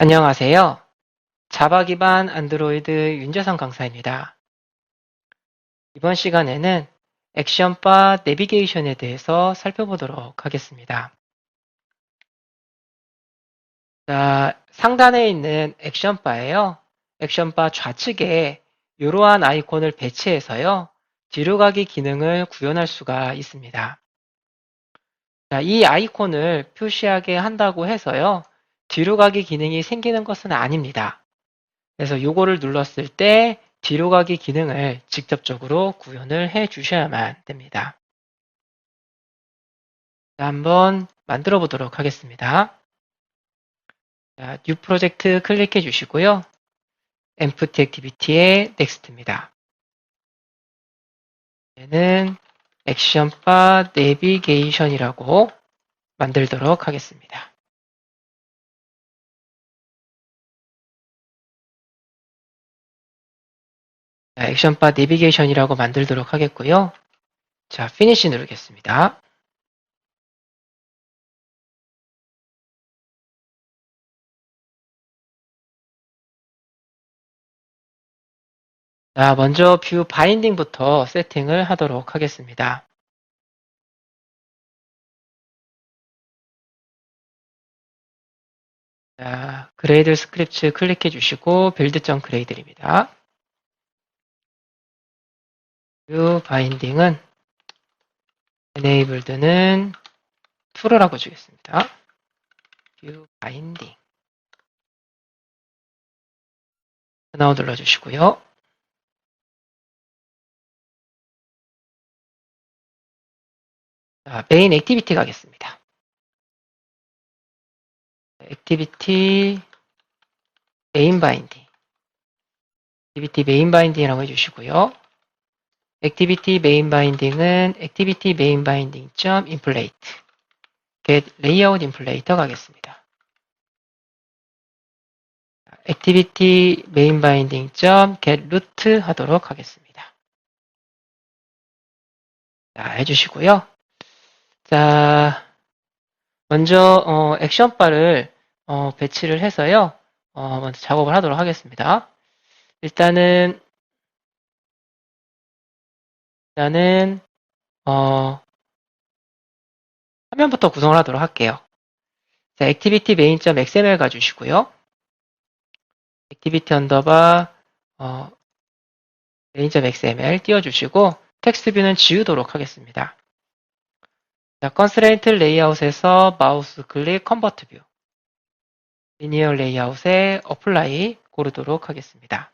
안녕하세요. 자바 기반 안드로이드 윤재성 강사입니다. 이번 시간에는 액션바 내비게이션에 대해서 살펴보도록 하겠습니다. 자, 상단에 있는 액션바에요. 액션바 좌측에 이러한 아이콘을 배치해서요. 뒤로 가기 기능을 구현할 수가 있습니다. 자, 이 아이콘을 표시하게 한다고 해서요. 뒤로 가기 기능이 생기는 것은 아닙니다. 그래서 요거를 눌렀을 때 뒤로 가기 기능을 직접적으로 구현을 해 주셔야만 됩니다. 자, 한번 만들어 보도록 하겠습니다. 자, 뉴 프로젝트 클릭해 주시고요. empty activity의 next입니다. 얘는 액션바 내비게이션이라고 만들도록 하겠습니다. 액션바 내비게이션이라고 만들도록 하겠고요. 자, 피니시 누르겠습니다. 자, 먼저 뷰 바인딩부터 세팅을 하도록 하겠습니다. 자, 그레이드 스크립트 클릭해 주시고 빌드.그레이드입니다. 뷰 바인딩은 enabled는 true라고 주겠습니다. 뷰 바인딩 하나 눌러주시고요. 자, 메인 액티비티 가겠습니다. 액티비티 메인 바인딩 액티비티 메인 바인딩이라고 해주시고요. 액티비티 메인 바인딩은 액티비티 메인 바인딩 점 인플레이트 get layout inflator 가겠습니다. 액티비티 메인 바인딩 점 get root 하도록 하겠습니다. 자, 해주시고요. 자, 먼저 어, 액션 바를 어, 배치를 해서요. 어, 먼저 작업을 하도록 하겠습니다. 일단은 일단은 어, 화면부터 구성을 하도록 할게요. 자, 액티비티 메인.xml 가주시고요. 액티비티 언더바 어, 메인.xml 띄워주시고 텍스트 뷰는 지우도록 하겠습니다. 자, 컨스트레인트 레이아웃에서 마우스 클릭 컨버트 뷰 리니어 레이아웃에 어플라이 고르도록 하겠습니다.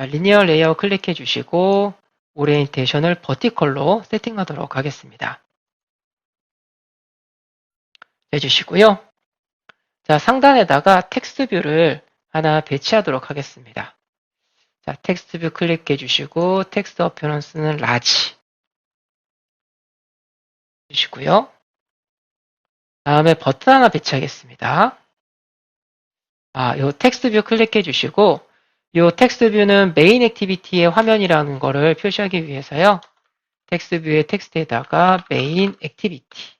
자, 리니어 레이아웃 클릭해 주시고 오리엔테이션을 버티컬로 세팅하도록 하겠습니다. 해주시고요. 자, 상단에다가 텍스트 뷰를 하나 배치하도록 하겠습니다. 자, 텍스트 뷰 클릭해 주시고 텍스트 어피런스는 라지 주시고요. 다음에 버튼 하나 배치하겠습니다. 아, 요 텍스트 뷰 클릭해 주시고 요 텍스트 뷰는 메인 액티비티의 화면이라는 거를 표시하기 위해서요. 텍스트 뷰의 텍스트에다가 메인 액티비티라고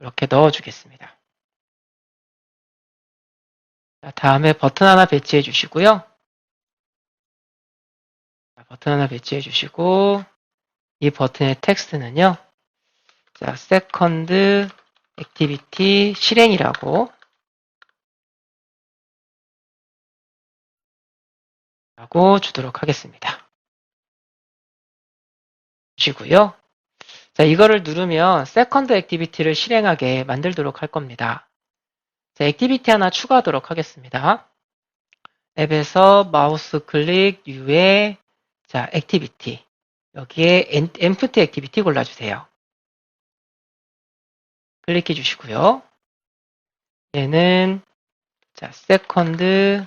이렇게 넣어 주겠습니다. 다음에 버튼 하나 배치해 주시고요. 버튼 하나 배치해 주시고 이 버튼의 텍스트는요. 자, 세컨드 액티비티 실행이라고 라고 주도록 하겠습니다. 주시고요. 자, 이거를 누르면 세컨드 액티비티를 실행하게 만들도록 할 겁니다. 자, 액티비티 하나 추가하도록 하겠습니다. 앱에서 마우스 클릭 U에 자, 액티비티 여기에 empty 액티비티 골라주세요. 클릭해 주시고요. 얘는 자, 세컨드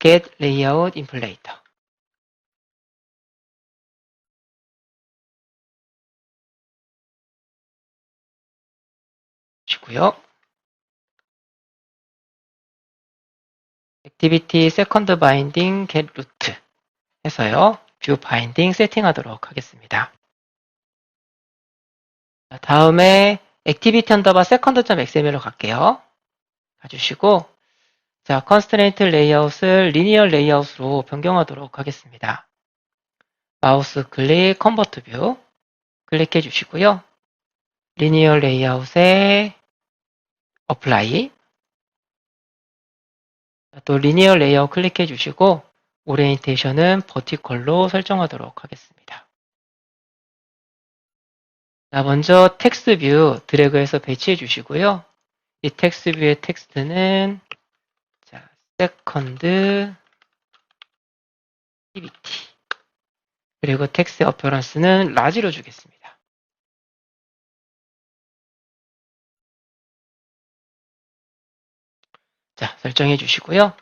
액티비티 세컨드 get layout inflator 주고요. activity second binding get root 해서요. view binding 세팅하도록 하겠습니다. 자, 다음에 activity underbar second.xml로 갈게요. 가주시고 자, constraint layout을 linear layout으로 변경하도록 하겠습니다. 마우스 클릭 convert view 클릭해 주시고요. linear layout에 apply 또 linear layout 클릭해 주시고 오리엔테이션은 버티컬로 설정하도록 하겠습니다. 자, 먼저 텍스트 뷰 드래그해서 배치해 주시고요. 이 텍스트 뷰의 텍스트는 자, 세컨드 activity 그리고 텍스트 어페런스는 라지로 주겠습니다. 자, 설정해 주시고요.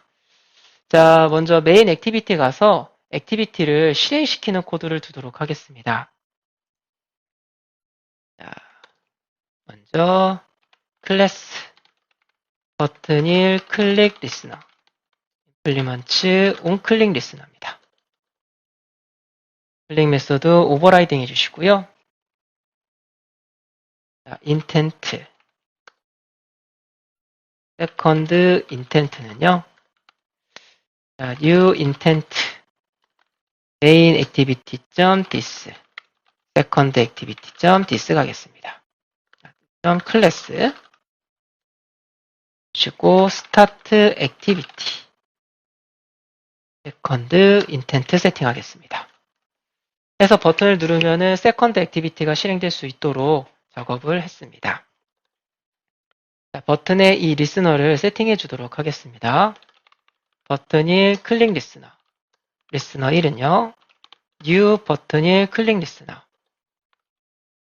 자, 먼저 메인 액티비티 가서 액티비티를 실행시키는 코드를 두도록 하겠습니다. 자, 먼저 클래스 버튼 1 클릭 리스너 임플리먼트 온클릭 리스너입니다. 클릭 메소드 오버라이딩 해주시고요. 자, 인텐트 세컨드 인텐트는요. 자, new intent main activity this second activity this 가겠습니다. 자, 점 클래스 주시고 start activity second intent 세팅하겠습니다. 해서 버튼을 누르면은 second activity가 실행될 수 있도록 작업을 했습니다. 자, 버튼에 이 리스너를 세팅해 주도록 하겠습니다. 버튼 1 클릭 리스너 리스너 1은요. new 버튼 1 클릭 리스너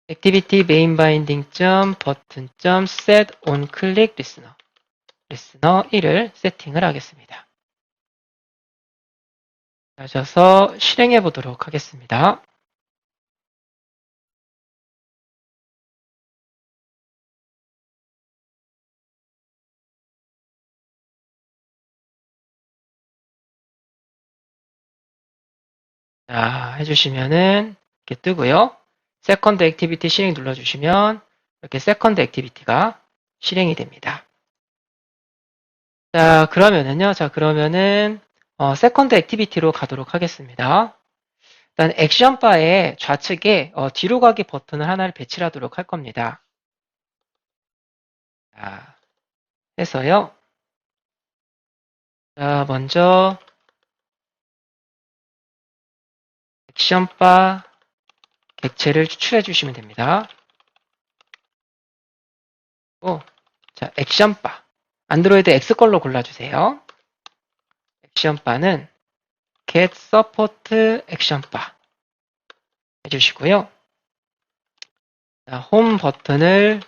activity main binding 점 버튼 점 set on 클릭 리스너 리스너 1을 세팅을 하겠습니다. 하셔서 실행해 보도록 하겠습니다. 자, 해주시면은 이렇게 뜨고요. 세컨드 액티비티 실행 눌러주시면 이렇게 세컨드 액티비티가 실행이 됩니다. 자, 그러면은요. 자, 그러면은 어, 세컨드 액티비티로 가도록 하겠습니다. 일단 액션 바의 좌측에 어, 뒤로 가기 버튼을 하나를 배치하도록 할 겁니다. 자, 해서요. 자, 먼저 액션 바 객체를 추출해 주시면 됩니다. 오, 자, 액션 바. 안드로이드 X 걸로 골라주세요. 액션바는 get support 액션바 해주시고요. 자, 홈 버튼을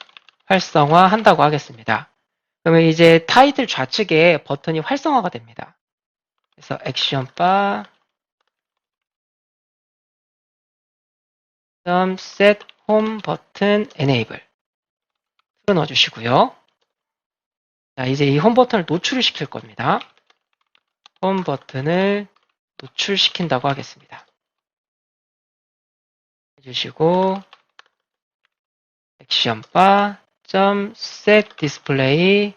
활성화한다고 하겠습니다. 그러면 이제 타이틀 좌측에 버튼이 활성화가 됩니다. 그래서 액션바 set home 버튼 enable 틀어 넣어 주시고요. 자, 이제 이 홈 버튼을 노출을 시킬 겁니다. 홈 버튼을 노출시킨다고 하겠습니다. 해주시고 액션바 점 set display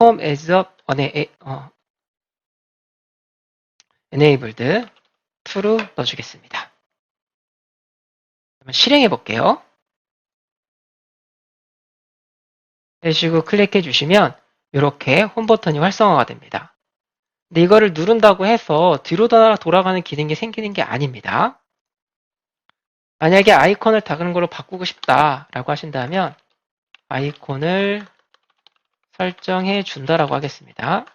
home as a 어, enabled true 넣어주겠습니다. 그러면 실행해 볼게요. 해주시고 클릭해 주시면 이렇게 홈 버튼이 활성화가 됩니다. 근데 이거를 누른다고 해서 뒤로 돌아가는 기능이 생기는 게 아닙니다. 만약에 아이콘을 다른 걸로 바꾸고 싶다라고 하신다면 아이콘을 설정해 준다라고 하겠습니다.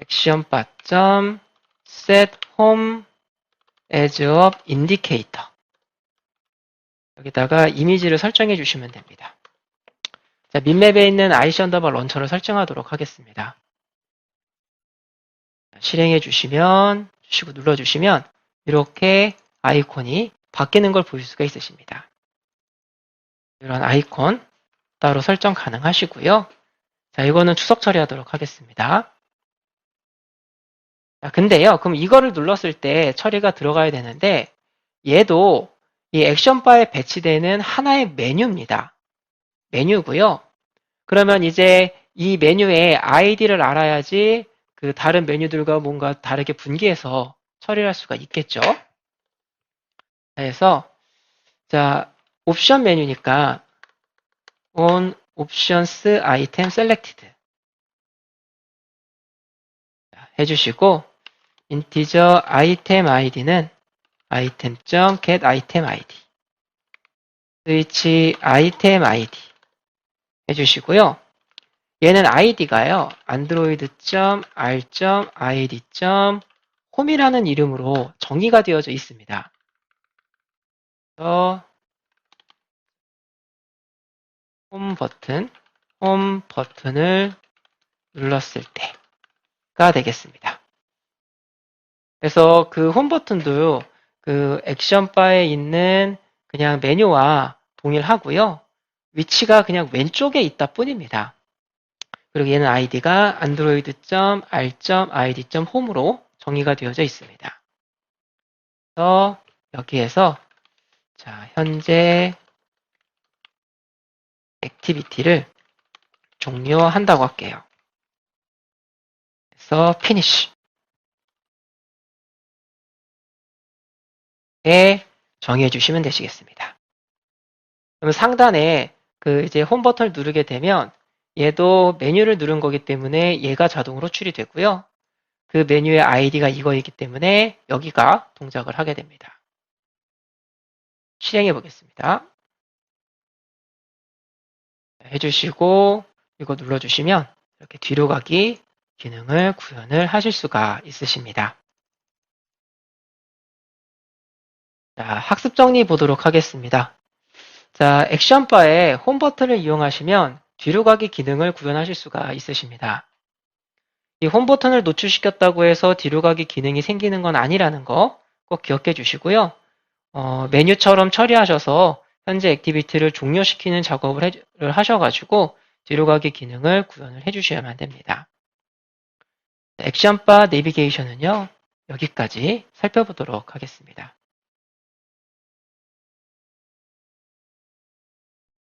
액션 바점 set home as of indicator 여기다가 이미지를 설정해 주시면 됩니다. 자, 민맵에 있는 IC 언더바 런처를 설정하도록 하겠습니다. 자, 실행해 주시면, 주시고 눌러 주시면, 이렇게 아이콘이 바뀌는 걸 보실 수가 있으십니다. 이런 아이콘 따로 설정 가능하시고요. 자, 이거는 추석 처리하도록 하겠습니다. 자, 근데요, 그럼 이거를 눌렀을 때 처리가 들어가야 되는데, 얘도 이 액션 바에 배치되는 하나의 메뉴입니다. 메뉴고요. 그러면 이제 이 메뉴의 아이디를 알아야지 그 다른 메뉴들과 뭔가 다르게 분기해서 처리할 수가 있겠죠. 그래서 자 옵션 메뉴니까 on options item selected 자, 해주시고 integer item id는 item.get item id switch item id 해주시고요. 얘는 id가요. android.r.id.home이라는 이름으로 정의가 되어져 있습니다. 그래서 홈 버튼, 홈 버튼을 눌렀을 때가 되겠습니다. 그래서 그 홈 버튼도 그 액션 바에 있는 그냥 메뉴와 동일하고요. 위치가 그냥 왼쪽에 있다 뿐입니다. 그리고 얘는 id가 android.r.id.home으로 정의가 되어져 있습니다. 그래서 여기에서 자, 현재 액티비티를 종료한다고 할게요. 그래서 finish 에 정의해 주시면 되시겠습니다. 그러면 상단에 그 이제 홈 버튼을 누르게 되면 얘도 메뉴를 누른 거기 때문에 얘가 자동으로 출이 되고요. 그 메뉴의 아이디가 이거이기 때문에 여기가 동작을 하게 됩니다. 실행해 보겠습니다. 해주시고 이거 눌러주시면 이렇게 뒤로 가기 기능을 구현을 하실 수가 있으십니다. 자, 학습 정리 보도록 하겠습니다. 자, 액션바의 홈 버튼을 이용하시면 뒤로 가기 기능을 구현하실 수가 있으십니다. 이 홈 버튼을 노출시켰다고 해서 뒤로 가기 기능이 생기는 건 아니라는 거 꼭 기억해 주시고요. 어, 메뉴처럼 처리하셔서 현재 액티비티를 종료시키는 작업을 해, 하셔가지고 뒤로 가기 기능을 구현을 해주셔야만 됩니다. 액션바 내비게이션은요, 여기까지 살펴보도록 하겠습니다.